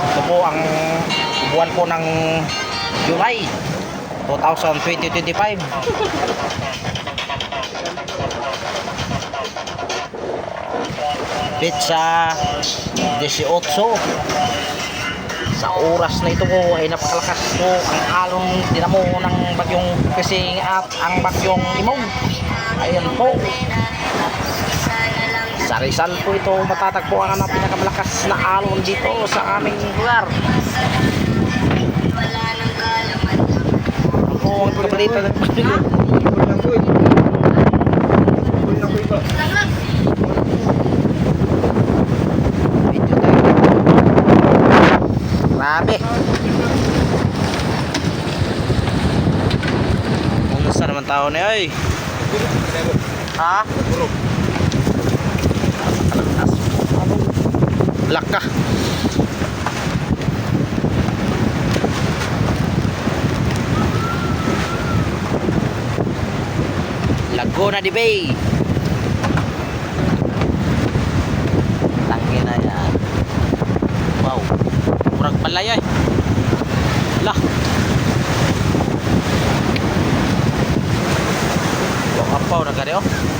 Ito po ang buwan po ng July 2025. Pizza 18 sa oras na ito po ay napakalakas po ang alon dinamo ng bagyong kasing at ang bagyong imong. Ayan po Rizal po ito matatagpuan ang pinakamalakas na alon dito sa aming lugar po ang kabalita ng. Grabe. Kumusta naman tao na ay? Ha? Black ka. Laguna di Bay. Tangi na yan. Wow. Murag balay ay. Lah. Wow, apaw na gani oh.